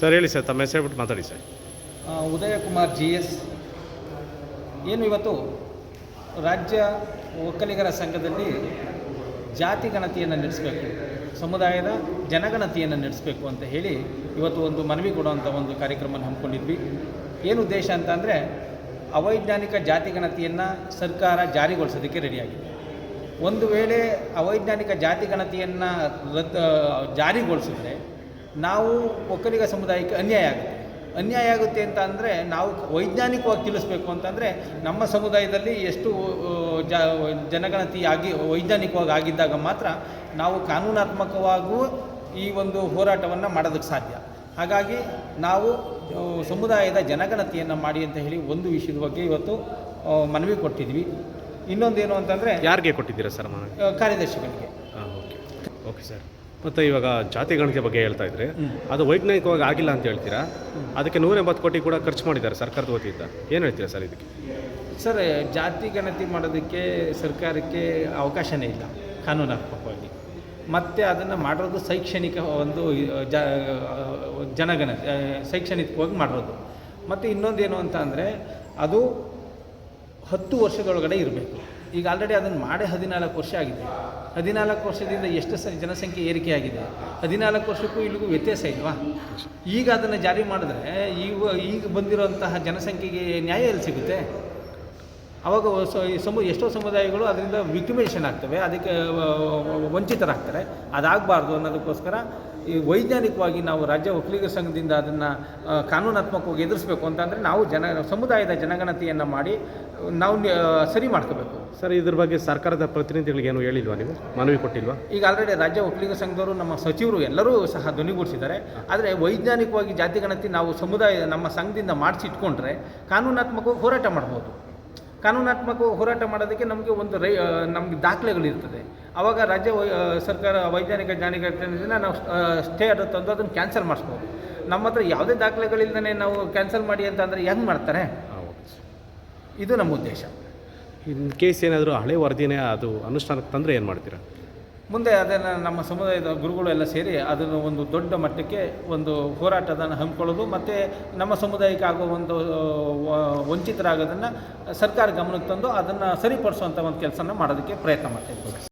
Sir ಹೇಳಿ sir ತಮ್ಮ ಹೆಸರು ಬಿಟ್ಟು ಮಾತಾಡಿ ಸರ್. ಆ, ಉದಯ ಕುಮಾರ್ ಜಿ ಎಸ್. ಏನು ಇವತ್ತು ರಾಜ್ಯ ಒಕ್ಕಲಿಗರ ಸಂಘದಲ್ಲಿ ಜಾತಿ ಗಣತಿಯನ್ನು ನಡೆಸಬೇಕು ಸಮುದಾಯದ ಜನಗಣತಿಯನ್ನು ನಡೆಸಬೇಕು ಅಂತ ಹೇಳಿ ಇವತ್ತು ಒಂದು ಮನವಿ ಕೊಡುವಂಥ ಒಂದು ಕಾರ್ಯಕ್ರಮ ಹಮ್ಮಿಕೊಂಡಿದ್ವಿ. ಏನು ಉದ್ದೇಶ ಅಂತ ಅಂದರೆ ಅವೈಜ್ಞಾನಿಕ ಜಾತಿ ಗಣತಿಯನ್ನು ಸರ್ಕಾರ ಜಾರಿಗೊಳಿಸೋದಕ್ಕೆ ರೆಡಿಯಾಗಿದೆ. ಒಂದು ವೇಳೆ ಅವೈಜ್ಞಾನಿಕ ಜಾತಿ ಗಣತಿಯನ್ನು ರದ್ದು ಜಾರಿಗೊಳಿಸಿದ್ರೆ ನಾವು ಒಕ್ಕಲಿಗ ಸಮುದಾಯಕ್ಕೆ ಅನ್ಯಾಯ ಆಗುತ್ತೆ. ಅನ್ಯಾಯ ಆಗುತ್ತೆ ಅಂತ ಅಂದರೆ ನಾವು ವೈಜ್ಞಾನಿಕವಾಗಿ ತಿಳಿಸ್ಬೇಕು ಅಂತಂದರೆ ನಮ್ಮ ಸಮುದಾಯದಲ್ಲಿ ಎಷ್ಟು ಜ ಜನಗಣತಿ ಆಗಿ ವೈಜ್ಞಾನಿಕವಾಗಿ ಆಗಿದ್ದಾಗ ಮಾತ್ರ ನಾವು ಕಾನೂನಾತ್ಮಕವಾಗೂ ಈ ಒಂದು ಹೋರಾಟವನ್ನು ಮಾಡೋದಕ್ಕೆ ಸಾಧ್ಯ. ಹಾಗಾಗಿ ನಾವು ಸಮುದಾಯದ ಜನಗಣತಿಯನ್ನು ಮಾಡಿ ಅಂತ ಹೇಳಿ ಒಂದು ವಿಷಯದ ಬಗ್ಗೆ ಇವತ್ತು ಮನವಿ ಕೊಟ್ಟಿದ್ವಿ. ಇನ್ನೊಂದೇನು ಅಂತಂದರೆ ಯಾರಿಗೆ ಕೊಟ್ಟಿದ್ದೀರಾ ಸರ್ ಮನವಿ? ಕಾರ್ಯದರ್ಶಿಗಳಿಗೆ. ಹಾಂ ಓಕೆ. Okay sir. ಮತ್ತು ಇವಾಗ ಜಾತಿ ಗಣತಿ ಬಗ್ಗೆ ಹೇಳ್ತಾ ಇದ್ರೆ, ಅದು ವೈಜ್ಞಾನಿಕವಾಗಿ ಆಗಿಲ್ಲ ಅಂತ ಹೇಳ್ತೀರಾ? ಅದಕ್ಕೆ ನೂರ ಎಂಬತ್ತು ಕೋಟಿ ಕೂಡ ಖರ್ಚು ಮಾಡಿದ್ದಾರೆ ಸರ್ಕಾರದ ವತಿಯಿಂದ. ಏನು ಹೇಳ್ತೀರಾ ಸರ್ ಇದಕ್ಕೆ? ಸರ್, ಜಾತಿ ಗಣತಿ ಮಾಡೋದಕ್ಕೆ ಸರ್ಕಾರಕ್ಕೆ ಅವಕಾಶನೇ ಇಲ್ಲ, ಕಾನೂನಾತ್ಮಕವಾಗಿ. ಮತ್ತು ಅದನ್ನು ಮಾಡೋದು ಶೈಕ್ಷಣಿಕ ಒಂದು, ಜ ಜನಗಣತಿ ಶೈಕ್ಷಣಿಕವಾಗಿ ಮಾಡೋದು ಮತ್ತು ಇನ್ನೊಂದೇನು ಅಂತ ಅಂದರೆ, ಅದು ಹತ್ತು ವರ್ಷದೊಳಗಡೆ ಇರಬೇಕು. ಈಗ ಆಲ್ರೆಡಿ ಅದನ್ನು ಮಾಡಿ ಹದಿನಾಲ್ಕು ವರ್ಷ ಆಗಿದೆ. ಹದಿನಾಲ್ಕು ವರ್ಷದಿಂದ ಎಷ್ಟು ಸ ಜನಸಂಖ್ಯೆ ಏರಿಕೆ ಆಗಿದೆ? ಹದಿನಾಲ್ಕು ವರ್ಷಕ್ಕೂ ಇಲ್ಲಿಗೂ ವ್ಯತ್ಯಾಸ ಇಲ್ವಾ? ಈಗ ಅದನ್ನು ಜಾರಿ ಮಾಡಿದ್ರೆ ಈಗ ಈಗ ಬಂದಿರೋಂತಹ ಜನಸಂಖ್ಯೆಗೆ ನ್ಯಾಯ ಎಲ್ಲಿ ಸಿಗುತ್ತೆ? ಈ ಸಮು ಎಷ್ಟೋ ಸಮುದಾಯಗಳು ಅದರಿಂದ ವಿಕ್ಟಿಮೇಷನ್ ಆಗ್ತವೆ ಅದಕ್ಕೆ ವಂಚಿತರಾಗ್ತಾರೆ. ಅದಾಗಬಾರ್ದು ಅನ್ನೋದಕ್ಕೋಸ್ಕರ ಈ ವೈಜ್ಞಾನಿಕವಾಗಿ ನಾವು ರಾಜ್ಯ ಒಕ್ಕಲಿಗ ಸಂಘದಿಂದ ಅದನ್ನು ಕಾನೂನಾತ್ಮಕವಾಗಿ ಎದುರಿಸಬೇಕು ಅಂತಂದರೆ ನಾವು ಜನ ಸಮುದಾಯದ ಜನಗಣತಿಯನ್ನು ಮಾಡಿ ನಾವು ಸರಿ ಮಾಡ್ಕೋಬೇಕು. ಸರ್ ಇದ್ರ ಬಗ್ಗೆ ಸರ್ಕಾರದ ಪ್ರತಿನಿಧಿಗಳಿಗೆ ಏನು ಹೇಳಿಲ್ವಾ ನೀವು? ಮನವಿ ಕೊಟ್ಟಿಲ್ವಾ? ಈಗ ಆಲ್ರೆಡಿ ರಾಜ್ಯ ಒಕ್ಕಲಿಗ ಸಂಘದವರು ನಮ್ಮ ಸಚಿವರು ಎಲ್ಲರೂ ಸಹ ಧ್ವನಿಗೂಡಿಸಿದ್ದಾರೆ. ಆದರೆ ವೈಜ್ಞಾನಿಕವಾಗಿ ಜಾತಿ ಗಣತಿ ನಾವು ಸಮುದಾಯ ನಮ್ಮ ಸಂಘದಿಂದ ಮಾಡಿಸಿಟ್ಕೊಂಡ್ರೆ ಕಾನೂನಾತ್ಮಕವಾಗಿ ಹೋರಾಟ ಮಾಡ್ಬೋದು. ಕಾನೂನಾತ್ಮಕ ಹೋರಾಟ ಮಾಡೋದಕ್ಕೆ ನಮಗೆ ಒಂದು ರೈ ನಮಗೆ ದಾಖಲೆಗಳಿರ್ತದೆ ಆವಾಗ ರಾಜ್ಯ ಸರ್ಕಾರ ವೈಜ್ಞಾನಿಕ ಜ್ಞಾನಿಗಳಿಂದ ನಾವು ಸ್ಟೇ ಅದು ತಂದು ಅದನ್ನು ಕ್ಯಾನ್ಸಲ್ ಮಾಡಿಸ್ಬೋದು. ನಮ್ಮ ಹತ್ರ ಯಾವುದೇ ದಾಖಲೆಗಳಿಲ್ಲದೇ ನಾವು ಕ್ಯಾನ್ಸಲ್ ಮಾಡಿ ಅಂತ ಅಂದರೆ ಹೆಂಗೆ ಮಾಡ್ತಾರೆ? ಇದು ನಮ್ಮ ಉದ್ದೇಶ. ಇನ್ ಕೇಸ್ ಏನಾದರೂ ಹಳೆ ವರದಿನೇ ಅದು ಅನುಷ್ಠಾನಕ್ಕೆ ತಂದರೆ ಏನು ಮಾಡ್ತೀರಾ? ಮುಂದೆ ಅದನ್ನು ನಮ್ಮ ಸಮುದಾಯದ ಗುರುಗಳು ಎಲ್ಲ ಸೇರಿ ಅದನ್ನು ಒಂದು ದೊಡ್ಡ ಮಟ್ಟಕ್ಕೆ ಒಂದು ಹೋರಾಟದನ್ನು ಹಮ್ಮಿಕೊಳ್ಳೋದು ಮತ್ತು ನಮ್ಮ ಸಮುದಾಯಕ್ಕೆ ಆಗೋ ಒಂದು ವಂಚಿತರಾಗೋದನ್ನು ಸರ್ಕಾರ ಗಮನಕ್ಕೆ ತಂದು ಅದನ್ನು ಸರಿಪಡಿಸುವಂಥ ಒಂದು ಕೆಲಸನ ಮಾಡೋದಕ್ಕೆ ಪ್ರಯತ್ನ ಮಾಡ್ತಾ ಇದ್ದೀವಿ.